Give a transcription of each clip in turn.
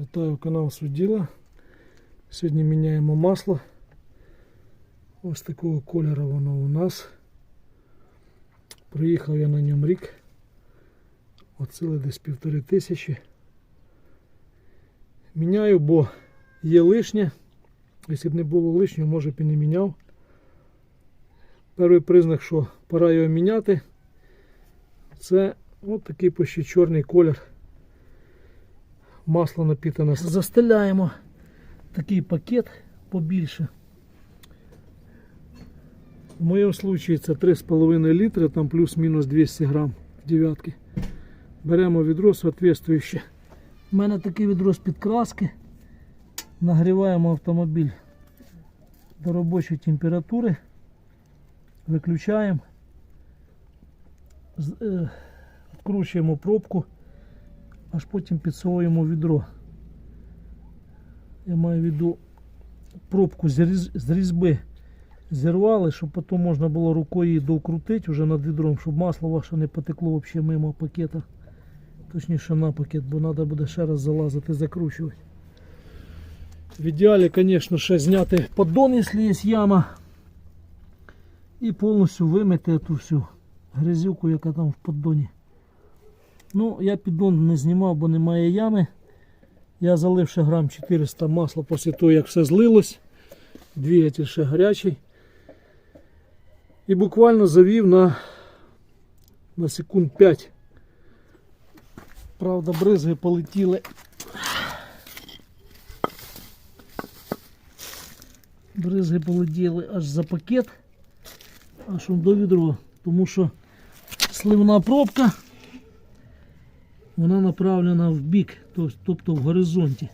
Вітаю канал Суділа. Сьогодні міняємо масло. Ось такого кольору воно у нас. Приїхав я на ньому рік. Оцили десь півтори тисячі. Міняю, бо є лишнє. Якщо б не було лишнього, може б і не міняв. Перший признак, що пора його міняти, це от такий почти чорний колір. Масло напітане. Застеляємо такий пакет побільше. В моєму случаї це 3,5 літри, там плюс-мінус 200 грам в дев'ятки. Беремо відро соответствуюче. У мене таке відро з підкраски. Нагріваємо автомобіль до робочої температури. Виключаємо. Е, Відкручуємо пробку, аж потім підсовуємо відро. Я маю в виду пробку з різьби зірвали, щоб потім можна було рукою її докрутити вже над відром, щоб масло ваше не потекло взагалі мимо пакета. Точніше на пакет, бо треба буде ще раз залазити, закручувати. В ідеалі, звісно, ще зняти поддон, якщо є яма. І повністю вимити ту всю грязюку, яка там в поддоні. Ну, я піддон не знімав, бо немає ями. Я залив ще грам 400 масла після того, як все злилось. Двигатель ще гарячий. І буквально завів на, на секунд 5. Правда, бризги полетіли. Бризги полетіли аж за пакет, аж до відро. Тому що сливна пробка вона направлена в бік, тобто в горизонті.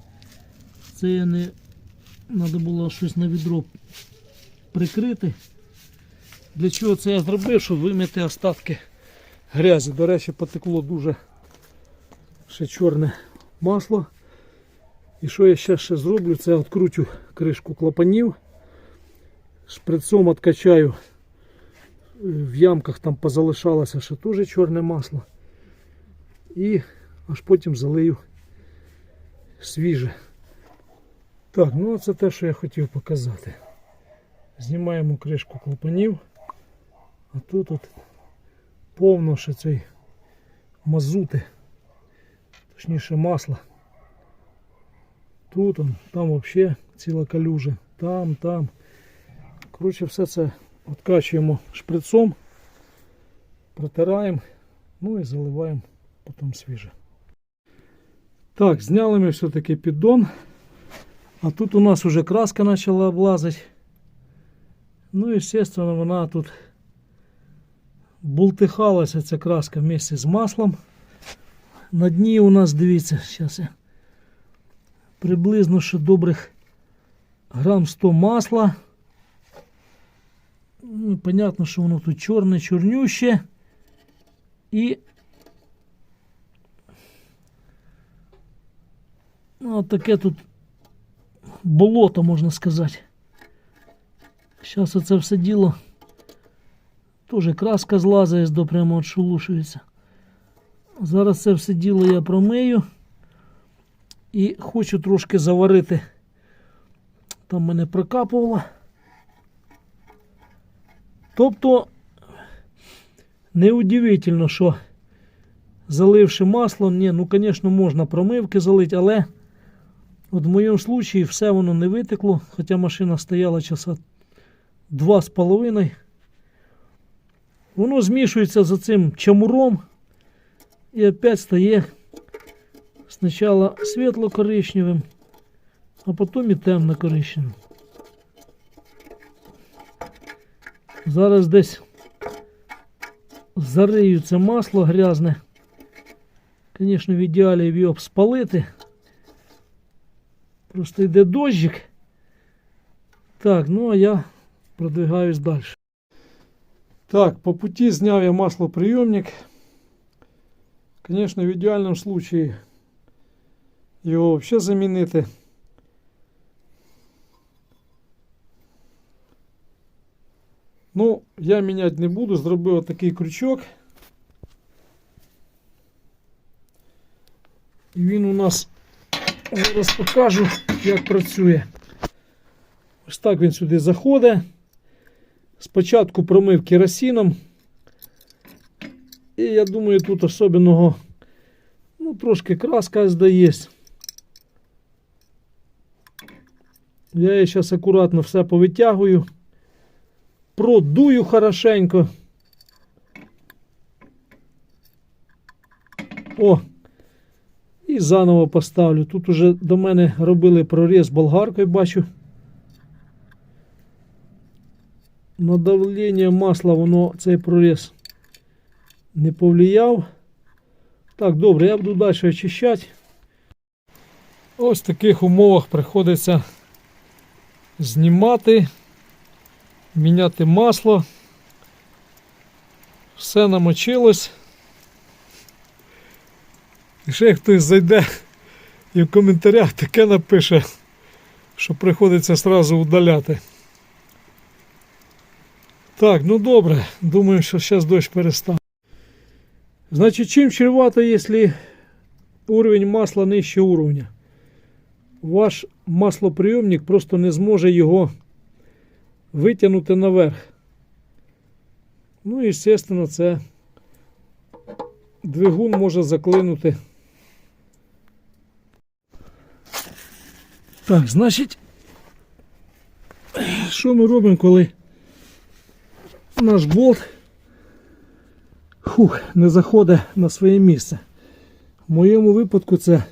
Це я не треба було щось на відро прикрити. Для чого це я зробив, щоб вимити остатки грязі. До речі, потекло дуже ще чорне масло. І що я ще, ще зроблю, це відкручу кришку клапанів, шприцом відкачаю. В ямках там позалишалося ще теж чорне масло. І аж потім залию свіже. Так, ну це те, що я хотів показати. Знімаємо кришку клапанів. А тут от повно ще цей мазути, точніше масла. Тут он, там взагалі ціла калюжа. Там, там. Коротше, все це відкачуємо шприцом, протираємо, ну і заливаємо потім свіже. Так, зняли ми все-таки піддон. А тут у нас вже краска почала облазити. Ну і, звісно, вона тут бултихалася ця краска вместе з маслом. На дні у нас, дивіться, зараз я приблизно ще добрих грам 100 масла. Ну, понятно, що воно тут чорне, чорнюще. І ну, от таке тут болото, можна сказати. Зараз оце все діло. Теж краска злазить до прямо відшелушується. Зараз це все діло я промию. І хочу трошки заварити. Там мене прокапувало. Тобто, неудивительно, що заливши масло, ні, ну, звісно, можна промивки залити, але от в моєму случаї все воно не витекло, хоча машина стояла часа два з половиною. Воно змішується за цим чамуром і опять стає спочатку світло-коричневим, а потім і темно-коричневим. Зараз десь зарию це масло грязне. Звісно, в ідеалі його б спалити. Просто йде дощик. Так, ну а я продвигаюсь далі. Так, по пути зняв я маслоприемник. Конечно, в ідеальному случае його взагалі замінити. Ну, я міняти не буду, зробив такий крючок. І він у нас Зараз покажу, як працює. Ось так він сюди заходить. Спочатку промив керосином. І я думаю, тут особливого, ну, трошки краска здається. Я її зараз акуратно все повитягую. Продую хорошенько. О! І заново поставлю. Тут уже до мене робили проріз болгаркою, бачу. На давлення масла воно цей проріз не повлияв. Так, добре, я буду далі очищати. Ось в таких умовах приходиться знімати, міняти масло. Все намочилось. Ще хтось зайде і в коментарях таке напише, що приходиться одразу удаляти. Так, ну добре, думаю, що зараз дощ перестане. Значить, чим чревато, якщо уровень масла нижче уровня? Ваш маслоприйомник просто не зможе його витягнути наверх. Ну і, звісно, це двигун може заклинути. Так, значить, що ми робимо, коли наш болт фух, не заходить на своє місце? В моєму випадку це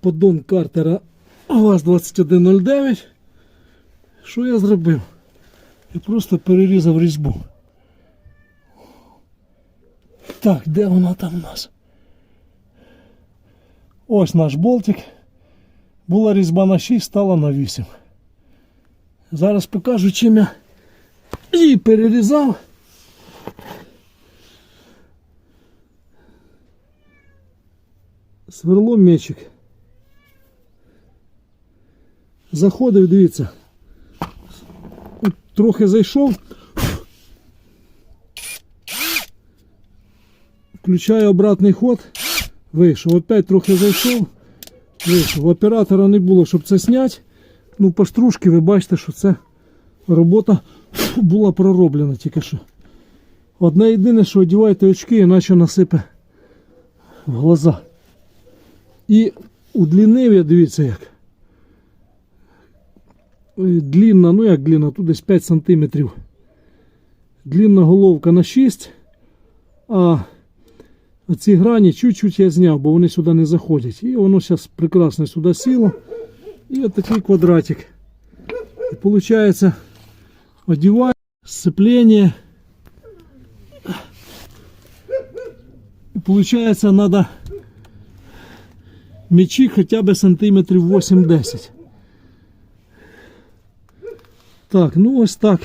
поддон картера ВАЗ-2109. Що я зробив? Я просто перерізав різьбу. Так, де вона там у нас? Ось наш болтик. Була різьба на 6, стала на 8. Зараз покажу, чим я її перерізав. Сверло мечик. Заходив, дивіться. От Трохи зайшов. Включаю обратний ход. Вийшов. Опять трохи зайшов. Вийшов. У оператора не було, щоб це зняти. Ну, по стружки ви бачите, що це робота була пророблена тільки що. Одне єдине, що одівайте очки, іначе насипе в глаза. І удлінив я, дивіться як. Е, Длінна, ну як длінна, тут десь 5 см. Длінна головка на 6, а ці грані чуть-чуть я зняв, бо вони сюди не заходять. І воно зараз прекрасно сюди сіло. І отакий квадратик. І виходить, одівання, сцеплення. І виходить, треба мечі хоча б сантиметрів 8-10. Так, ну ось так.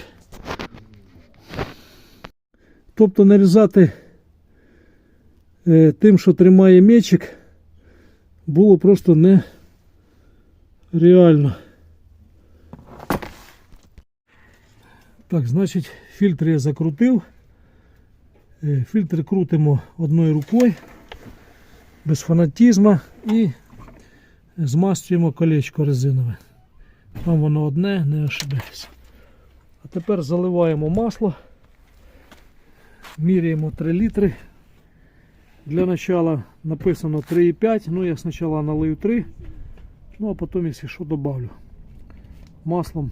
Тобто нарізати тим, що тримає мечик, було просто нереально. Так, значить, фільтр я закрутив. Е, Фільтр крутимо одною рукою, без фанатізму і змастуємо колечко резинове. Там воно одне, не ошибайтеся. А тепер заливаємо масло, міряємо 3 літри. Для начала написано 3,5, ну я спочатку налию 3, ну а потім, якщо що, добавлю. Маслом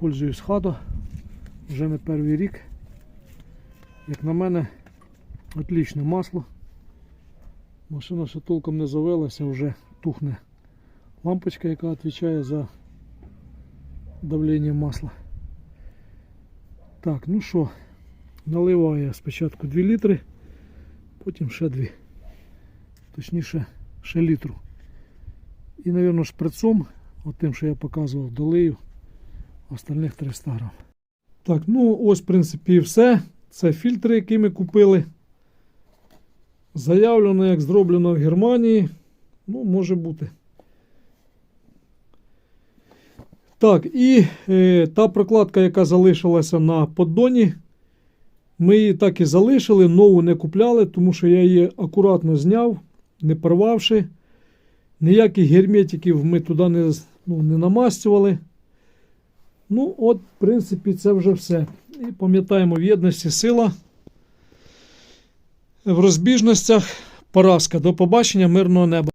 пользуюсь хадо вже не перший рік. Як на мене, отличне масло. Машина ще толком не завелася, вже тухне лампочка, яка відповідає за давлення масла. Так, ну що, наливаю я спочатку 2 літри, потім ще 2. Точніше, ще літру. І, мабуть, шприцом, от тим, що я показував, долию остальних 300 грам. Так, ну ось, в принципі, і все. Це фільтри, які ми купили. Заявлено, як зроблено в Германії. Ну, може бути. Так, і е, та прокладка, яка залишилася на поддоні, ми її так і залишили, нову не купляли, тому що я її акуратно зняв, не порвавши. Ніяких герметиків ми туди не, ну, не намастювали. Ну, от, в принципі, це вже все. І пам'ятаємо, в єдності сила. В розбіжностях поразка. До побачення, мирного неба.